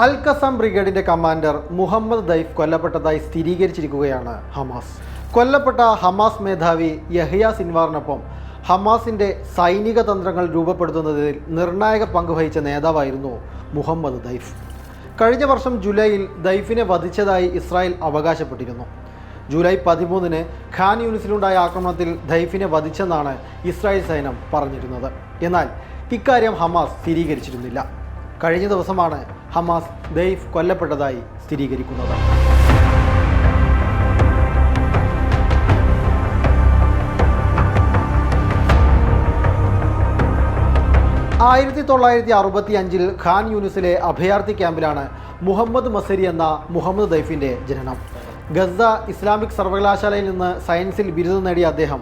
അൽ ബ്രിഗേഡിന്റെ commander Mohammed Deif കൊല്ലപ്പെട്ടതായി സ്ഥിരീകരിച്ചിരിക്കുകയാണ് ഹമാസ്. കൊല്ലപ്പെട്ട ഹമാസ് മേധാവി യഹിയ സിൻവാറിനൊപ്പം ഹമാസിന്റെ സൈനിക തന്ത്രങ്ങൾ രൂപപ്പെടുത്തുന്നതിൽ നിർണായക പങ്കുവഹിച്ച നേതാവായിരുന്നു മുഹമ്മദ് ദൈഫ്. കഴിഞ്ഞ വർഷം ജൂലൈയിൽ ദൈഫിനെ വധിച്ചതായി ഇസ്രായേൽ അവകാശപ്പെട്ടിരുന്നു. ജൂലൈ പതിമൂന്നിന് ഖാൻ യൂണിസിലുണ്ടായ ആക്രമണത്തിൽ ദൈഫിനെ വധിച്ചെന്നാണ് ഇസ്രായേൽ സൈന്യം പറഞ്ഞിരുന്നത്. എന്നാൽ ഇക്കാര്യം ഹമാസ് സ്ഥിരീകരിച്ചിരുന്നില്ല. കഴിഞ്ഞ ദിവസമാണ് ഹമാസ് ദൈഫ് കൊല്ലപ്പെട്ടതായി സ്ഥിരീകരിക്കുന്നത്. ആയിരത്തി തൊള്ളായിരത്തി അറുപത്തി അഞ്ചിൽ ഖാൻ യൂനിസിലെ അഭയാർത്ഥി ക്യാമ്പിലാണ് മുഹമ്മദ് മസരി എന്ന മുഹമ്മദ് ദൈഫിന്റെ ജനനം. ഗസ ഇസ്ലാമിക് സർവകലാശാലയിൽ നിന്ന് സയൻസിൽ ബിരുദം നേടിയ അദ്ദേഹം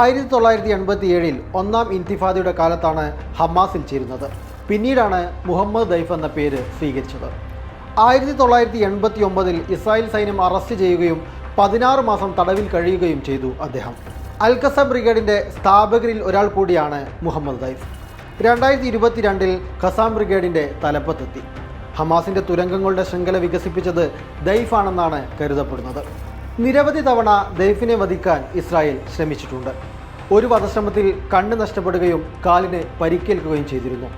ആയിരത്തി തൊള്ളായിരത്തി എൺപത്തി ഏഴിൽ ഒന്നാം ഇൻതിഫാദയുടെ കാലത്താണ് ഹമാസിൽ ചേരുന്നത്. പിന്നീടാണ് മുഹമ്മദ് ദൈഫ് എന്ന പേര് സ്വീകരിച്ചത്. ആയിരത്തി തൊള്ളായിരത്തി എൺപത്തി ഒമ്പതിൽ ഇസ്രായേൽ സൈന്യം അറസ്റ്റ് ചെയ്യുകയും പതിനാറ് മാസം തടവിൽ കഴിയുകയും ചെയ്തു അദ്ദേഹം. അൽക്കസ ബ്രിഗേഡിന്റെ സ്ഥാപകരിൽ ഒരാൾ കൂടിയാണ് മുഹമ്മദ് ദൈഫ്. രണ്ടായിരത്തി ഇരുപത്തിരണ്ടിൽ ഖസാം ബ്രിഗേഡിന്റെ തലപ്പത്തെത്തി. ഹമാസിന്റെ തുരങ്കങ്ങളുടെ ശൃംഖല വികസിപ്പിച്ചത് ദൈഫാണെന്നാണ് കരുതപ്പെടുന്നത്. നിരവധി തവണ ദൈഫിനെ വധിക്കാൻ ഇസ്രായേൽ ശ്രമിച്ചിട്ടുണ്ട്. ഒരു വധശ്രമത്തിൽ കണ്ണ് നഷ്ടപ്പെടുകയും കാലിന് പരിക്കേൽക്കുകയും ചെയ്തിരുന്നു.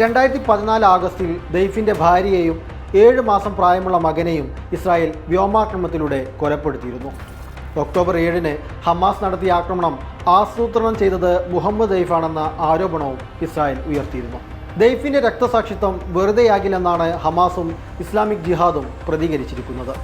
രണ്ടായിരത്തി പതിനാല് ആഗസ്റ്റിൽ ദൈഫിന്റെ ഭാര്യയെയും ഏഴ് മാസം പ്രായമുള്ള മകനെയും ഇസ്രായേൽ വ്യോമാക്രമണത്തിലൂടെ കൊലപ്പെടുത്തിയിരുന്നു. ഒക്ടോബർ ഏഴിന് ഹമാസ് നടത്തിയ ആക്രമണം ആസൂത്രണം ചെയ്തത് മുഹമ്മദ് ദൈഫാണെന്ന ആരോപണവും ഇസ്രായേൽ ഉയർത്തിയിരുന്നു. ദൈഫിന്റെ രക്തസാക്ഷിത്വം വെറുതെയാകില്ലെന്നാണ് ഹമാസും ഇസ്ലാമിക് ജിഹാദും പ്രതികരിച്ചിരിക്കുന്നത്.